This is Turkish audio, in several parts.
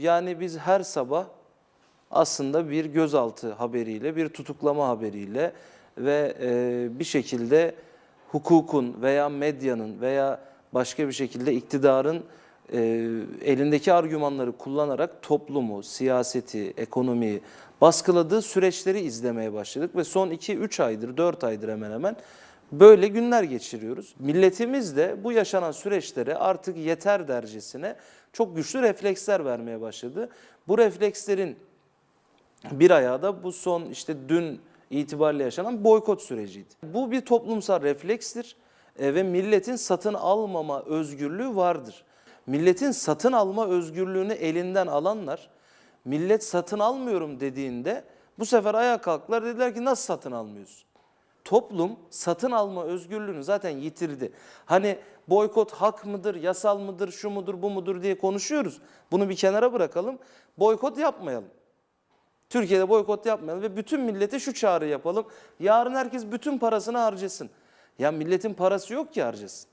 Yani biz her sabah aslında bir gözaltı haberiyle, bir tutuklama haberiyle ve e, bir şekilde hukukun veya medyanın veya başka bir şekilde iktidarın e, elindeki argümanları kullanarak toplumu, siyaseti, ekonomiyi baskıladığı süreçleri izlemeye başladık ve son 2-3 aydır, 4 aydır hemen hemen böyle günler geçiriyoruz. Milletimiz de bu yaşanan süreçlere artık yeter dercesine çok güçlü refleksler vermeye başladı. Bu reflekslerin bir ayağı da bu son işte dün itibariyle yaşanan boykot süreciydi. Bu bir toplumsal reflekstir e, ve milletin satın almama özgürlüğü vardır. Milletin satın alma özgürlüğünü elinden alanlar millet satın almıyorum dediğinde bu sefer ayağa kalktılar dediler ki nasıl satın almıyorsun? Toplum satın alma özgürlüğünü zaten yitirdi. Hani boykot hak mıdır, yasal mıdır, şu mudur, bu mudur diye konuşuyoruz. Bunu bir kenara bırakalım. Boykot yapmayalım. Türkiye'de boykot yapmayalım ve bütün millete şu çağrı yapalım. Yarın herkes bütün parasını harcasın. Ya milletin parası yok ki harcasın.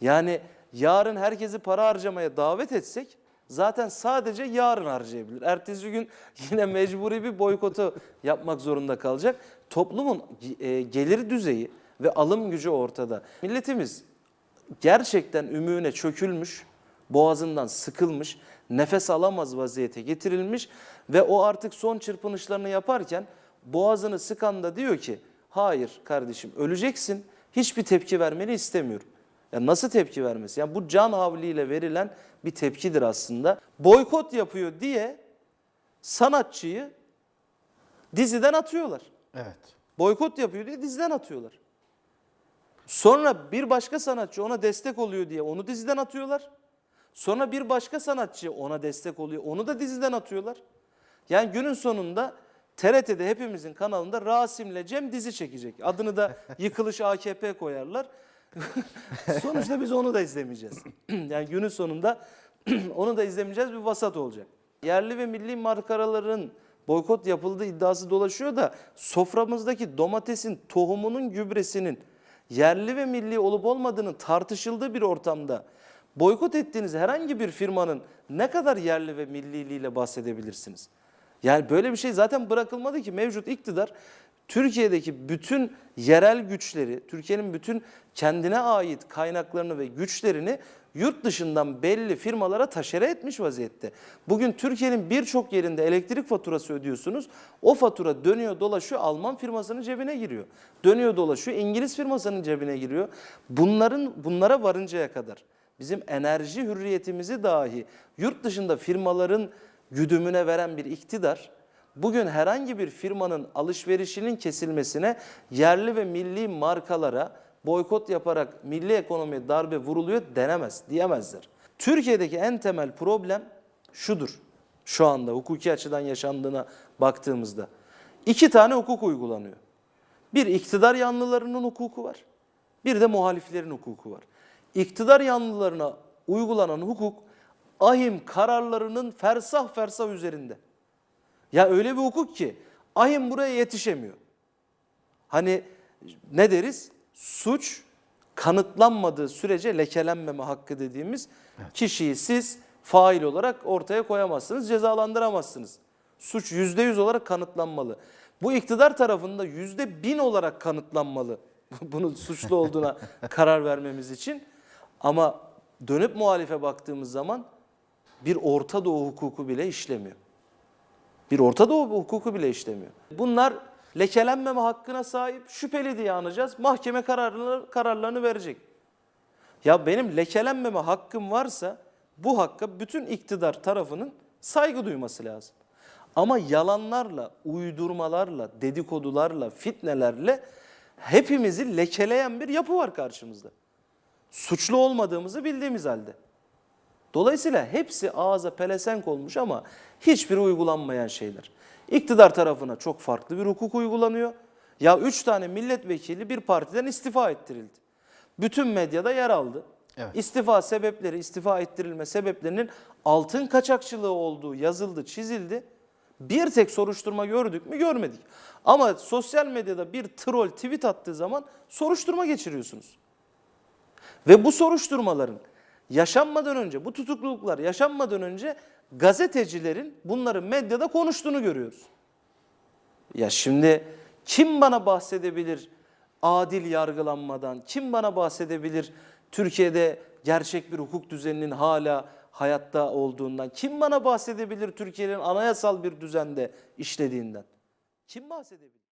Yani yarın herkesi para harcamaya davet etsek zaten sadece yarın harcayabilir. Ertesi gün yine mecburi bir boykotu yapmak zorunda kalacak. Toplumun e, gelir düzeyi ve alım gücü ortada. Milletimiz gerçekten ümüğüne çökülmüş, boğazından sıkılmış, nefes alamaz vaziyete getirilmiş ve o artık son çırpınışlarını yaparken boğazını sıkan da diyor ki hayır kardeşim öleceksin hiçbir tepki vermeni istemiyorum. Ya nasıl tepki vermesi? Yani bu can havliyle verilen bir tepkidir aslında. Boykot yapıyor diye sanatçıyı diziden atıyorlar. Evet. Boykot yapıyor diye diziden atıyorlar. Sonra bir başka sanatçı ona destek oluyor diye onu diziden atıyorlar. Sonra bir başka sanatçı ona destek oluyor. Onu da diziden atıyorlar. Yani günün sonunda TRT'de hepimizin kanalında Rasim'le Cem dizi çekecek. Adını da Yıkılış AKP koyarlar. Sonuçta biz onu da izlemeyeceğiz. yani günün sonunda onu da izlemeyeceğiz bir vasat olacak. Yerli ve milli markaların boykot yapıldığı iddiası dolaşıyor da soframızdaki domatesin tohumunun gübresinin yerli ve milli olup olmadığının tartışıldığı bir ortamda boykot ettiğiniz herhangi bir firmanın ne kadar yerli ve milliliğiyle bahsedebilirsiniz? Yani böyle bir şey zaten bırakılmadı ki mevcut iktidar Türkiye'deki bütün yerel güçleri, Türkiye'nin bütün kendine ait kaynaklarını ve güçlerini yurt dışından belli firmalara taşere etmiş vaziyette. Bugün Türkiye'nin birçok yerinde elektrik faturası ödüyorsunuz. O fatura dönüyor dolaşıyor Alman firmasının cebine giriyor. Dönüyor dolaşıyor İngiliz firmasının cebine giriyor. Bunların bunlara varıncaya kadar bizim enerji hürriyetimizi dahi yurt dışında firmaların güdümüne veren bir iktidar bugün herhangi bir firmanın alışverişinin kesilmesine yerli ve milli markalara boykot yaparak milli ekonomiye darbe vuruluyor denemez, diyemezler. Türkiye'deki en temel problem şudur. Şu anda hukuki açıdan yaşandığına baktığımızda. iki tane hukuk uygulanıyor. Bir iktidar yanlılarının hukuku var. Bir de muhaliflerin hukuku var. İktidar yanlılarına uygulanan hukuk ahim kararlarının fersah fersah üzerinde. Ya öyle bir hukuk ki ahim buraya yetişemiyor. Hani ne deriz? Suç kanıtlanmadığı sürece lekelenmeme hakkı dediğimiz kişiyi siz fail olarak ortaya koyamazsınız, cezalandıramazsınız. Suç yüzde yüz olarak kanıtlanmalı. Bu iktidar tarafında yüzde bin olarak kanıtlanmalı bunun suçlu olduğuna karar vermemiz için. Ama dönüp muhalife baktığımız zaman bir Orta Doğu hukuku bile işlemiyor. Bir Orta Doğu hukuku bile işlemiyor. Bunlar lekelenmeme hakkına sahip şüpheli diye anacağız. Mahkeme kararlarını, kararlarını verecek. Ya benim lekelenmeme hakkım varsa bu hakka bütün iktidar tarafının saygı duyması lazım. Ama yalanlarla, uydurmalarla, dedikodularla, fitnelerle hepimizi lekeleyen bir yapı var karşımızda. Suçlu olmadığımızı bildiğimiz halde. Dolayısıyla hepsi ağza pelesenk olmuş ama hiçbiri uygulanmayan şeyler. İktidar tarafına çok farklı bir hukuk uygulanıyor. Ya üç tane milletvekili bir partiden istifa ettirildi. Bütün medyada yer aldı. Evet. İstifa sebepleri, istifa ettirilme sebeplerinin altın kaçakçılığı olduğu yazıldı, çizildi. Bir tek soruşturma gördük mü? Görmedik. Ama sosyal medyada bir troll tweet attığı zaman soruşturma geçiriyorsunuz. Ve bu soruşturmaların yaşanmadan önce bu tutukluluklar yaşanmadan önce gazetecilerin bunları medyada konuştuğunu görüyoruz. Ya şimdi kim bana bahsedebilir adil yargılanmadan? Kim bana bahsedebilir Türkiye'de gerçek bir hukuk düzeninin hala hayatta olduğundan? Kim bana bahsedebilir Türkiye'nin anayasal bir düzende işlediğinden? Kim bahsedebilir?